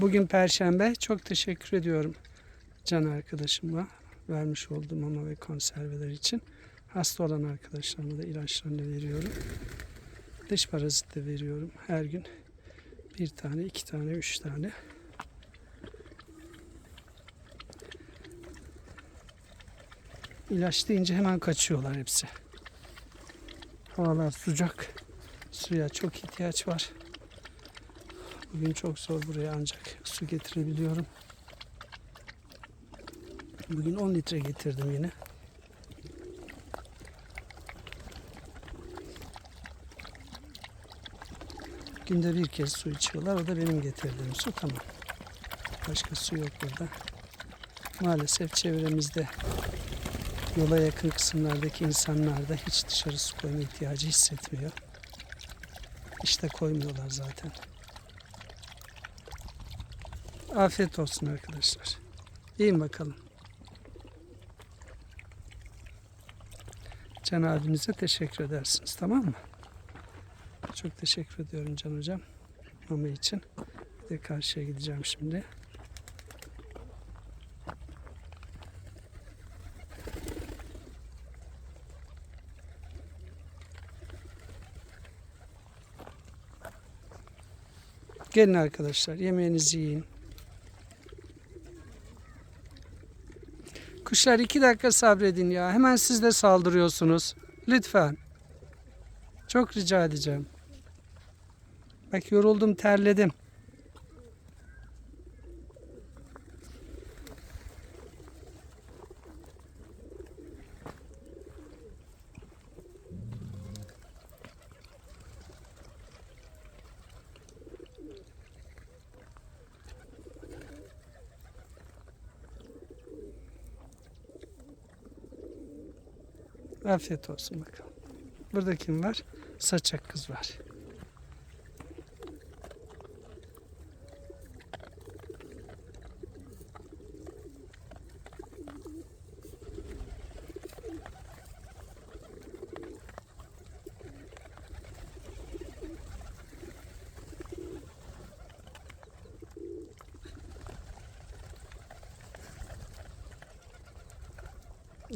Bugün Perşembe. Çok teşekkür ediyorum can arkadaşıma vermiş olduğum mama ve konserveler için. Hasta olan arkadaşlarıma da ilaçlarını veriyorum. Dış parazit de veriyorum her gün. Bir tane, iki tane, üç tane. İlaç deyince hemen kaçıyorlar hepsi. Havalar sıcak. Suya çok ihtiyaç var. Bugün çok zor buraya ancak su getirebiliyorum. Bugün 10 litre getirdim yine. Günde bir kez su içiyorlar. O da benim getirdiğim su. Tamam. Başka su yok burada. Maalesef çevremizde yola yakın kısımlardaki insanlar da hiç dışarı su koyma ihtiyacı hissetmiyor. İşte koymuyorlar zaten. Afiyet olsun arkadaşlar. Yiyin bakalım. Can abinize teşekkür edersiniz tamam mı? Çok teşekkür ediyorum Can hocam. Mama için. Bir de karşıya gideceğim şimdi. Gelin arkadaşlar yemeğinizi yiyin. Kuşlar iki dakika sabredin ya. Hemen siz de saldırıyorsunuz. Lütfen. Çok rica edeceğim. Bak yoruldum terledim. Afiyet olsun bakalım. Burada kim var? Saçak kız var.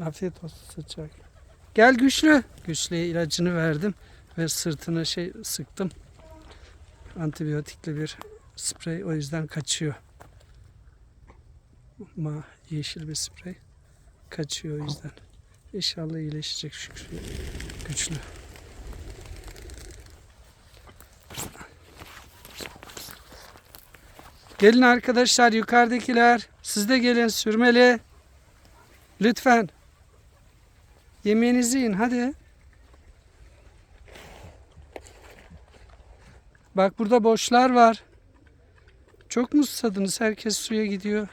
Afiyet olsun saçak. Gel güçlü. Güçlüye ilacını verdim ve sırtına şey sıktım. Antibiyotikli bir sprey o yüzden kaçıyor. Ma yeşil bir sprey. Kaçıyor o yüzden. İnşallah iyileşecek şükür. Güçlü. Gelin arkadaşlar yukarıdakiler. Siz de gelin sürmeli. Lütfen. Yemeğinizi yiyin hadi. Bak burada boşlar var. Çok mu susadınız? Herkes suya gidiyor.